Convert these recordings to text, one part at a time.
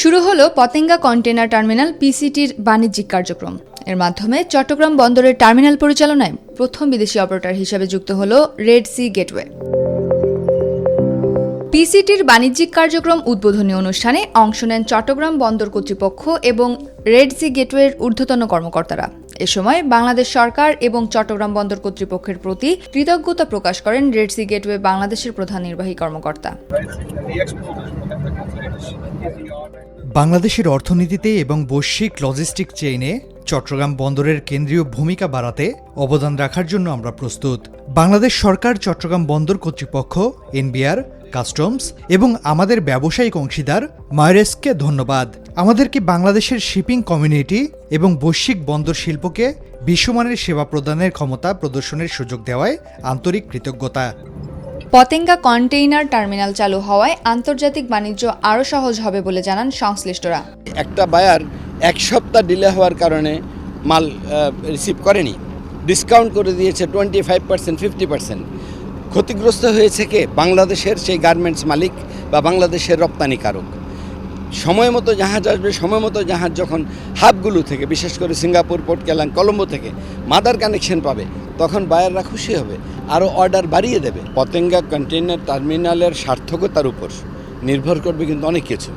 শুরু হলো Patenga container terminal পিসিটির বাণিজ্যিক কার্যক্রম। এর মাধ্যমে চট্টগ্রাম বন্দরের টার্মিনাল পরিচালনায় প্রথম বিদেশি অপারেটর হিসেবে যুক্ত হল রেড সি গেটওয়ে। পিসিটির বাণিজ্যিক কার্যক্রম উদ্বোধনী অনুষ্ঠানে অংশ নেন চট্টগ্রাম বন্দর কর্তৃপক্ষ এবং রেড সি গেটওয়ের ঊর্ধ্বতন কর্মকর্তারা। এ সময় বাংলাদেশ সরকার এবং চট্টগ্রাম বন্দর কর্তৃপক্ষের প্রতি কৃতজ্ঞতা প্রকাশ করেন রেড সি গেটওয়ে বাংলাদেশের প্রধান নির্বাহী কর্মকর্তা। বাংলাদেশের অর্থনীতিতে এবং বৈশ্বিক লজিস্টিক চেইনে চট্টগ্রাম বন্দরের কেন্দ্রীয় ভূমিকা বাড়াতে অবদান রাখার জন্য আমরা প্রস্তুত। বাংলাদেশ সরকার, চট্টগ্রাম বন্দর কর্তৃপক্ষ, এনবিআর কাস্টমস এবং আমাদের ব্যবসায়িক অংশীদার মায়ারেসকে ধন্যবাদ। আমাদেরকে বাংলাদেশের শিপিং কমিউনিটি এবং বৈশ্বিক বন্দর শিল্পকে বিশ্বমানের সেবা প্রদানের ক্ষমতা প্রদর্শনের সুযোগ দেওয়ায় আন্তরিক কৃতজ্ঞতা। পতেঙ্গা কন্টেইনার টার্মিনাল চালু হওয়ায় আন্তর্জাতিক বাণিজ্য আরও সহজ হবে বলে জানান সংশ্লিষ্টরা। একটা বায়ার এক সপ্তাহ ডিলে হওয়ার কারণে মাল রিসিভ করেনি। ডিসকাউন্ট করে দিয়েছে twenty five percent fifty percent ক্ষতিগ্রস্ত হয়েছে কে? বাংলাদেশের সেই গার্মেন্টস মালিক বা বাংলাদেশের রপ্তানিকারক। সময় মতো জাহাজ আসবে, সময় মতো জাহাজ যখন হাবগুলো থেকে, বিশেষ করে সিঙ্গাপুর, পোর্ট কেলাং কলম্বো থেকে মাদার কানেকশন পাবে, তখন বায়াররা খুশি হবে, আরও অর্ডার বাড়িয়ে দেবে। পতেঙ্গা কন্টেইনার টার্মিনালের সার্থকতার উপর নির্ভর করবে কিন্তু অনেক কিছু।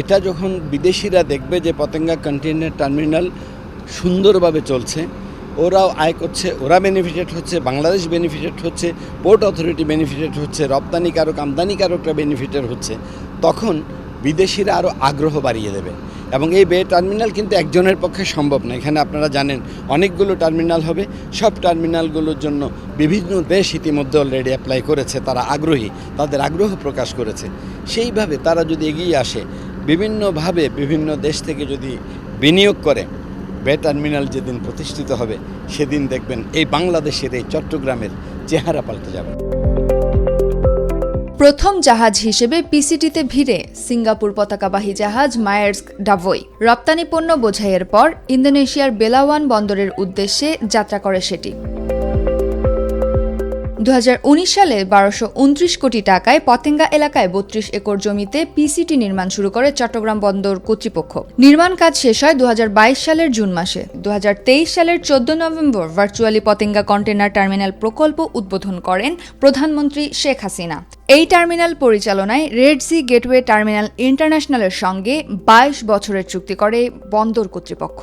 এটা যখন বিদেশিরা দেখবে যে পতেঙ্গা কন্টেইনার টার্মিনাল সুন্দরভাবে চলছে, ওরাও আয় করছে, ওরা বেনিফিটেড হচ্ছে, বাংলাদেশ বেনিফিটেড হচ্ছে পোর্ট অথরিটি বেনিফিটেড হচ্ছে, রপ্তানিকারক, আমদানিকারকরা বেনিফিটেড হচ্ছে, তখন বিদেশিরা আরও আগ্রহ বাড়িয়ে দেবে। এবং এই বে টার্মিনাল কিন্তু একজনের পক্ষে সম্ভব না। এখানে আপনারা জানেন, অনেকগুলো টার্মিনাল হবে। সব টার্মিনালগুলোর জন্য বিভিন্ন দেশ ইতিমধ্যে অলরেডি অ্যাপ্লাই করেছে। তারা আগ্রহী, তাদের আগ্রহ প্রকাশ করেছে। সেইভাবে তারা যদি এগিয়ে আসে, বিভিন্নভাবে বিভিন্ন দেশ থেকে যদি বিনিয়োগ করে, বে টার্মিনাল যেদিন প্রতিষ্ঠিত হবে, সেদিন দেখবেন এই বাংলাদেশের এই চট্টগ্রামের চেহারা পাল্টে যাবে। প্রথম জাহাজ হিসেবে পিসিটিতে ভিড়ে সিঙ্গাপুর পতাকাবাহী জাহাজ মায়ার্স ডাভোই। রপ্তানি পণ্য বোঝাইয়ের পর ইন্দোনেশিয়ার বেলাওয়ান বন্দরের উদ্দেশ্যে যাত্রা করে সেটি। দু হাজার উনিশ সালে বারোশো কোটি টাকায় পতেঙ্গা এলাকায় বত্রিশ একর জমিতে পিসিটি নির্মাণ শুরু করে চট্টগ্রাম বন্দর কর্তৃপক্ষ। নির্মাণ কাজ শেষ হয় দু হাজার বাইশ সালের জুন মাসে। দুহাজার তেইশ সালের চোদ্দ November virtually Patenga container terminal প্রকল্প উদ্বোধন করেন প্রধানমন্ত্রী শেখ হাসিনা। এই টার্মিনাল পরিচালনায় রেড সি গেটওয়ে টার্মিনাল ইন্টারন্যাশনালের সঙ্গে বাইশ বছরের চুক্তি করে বন্দর কর্তৃপক্ষ।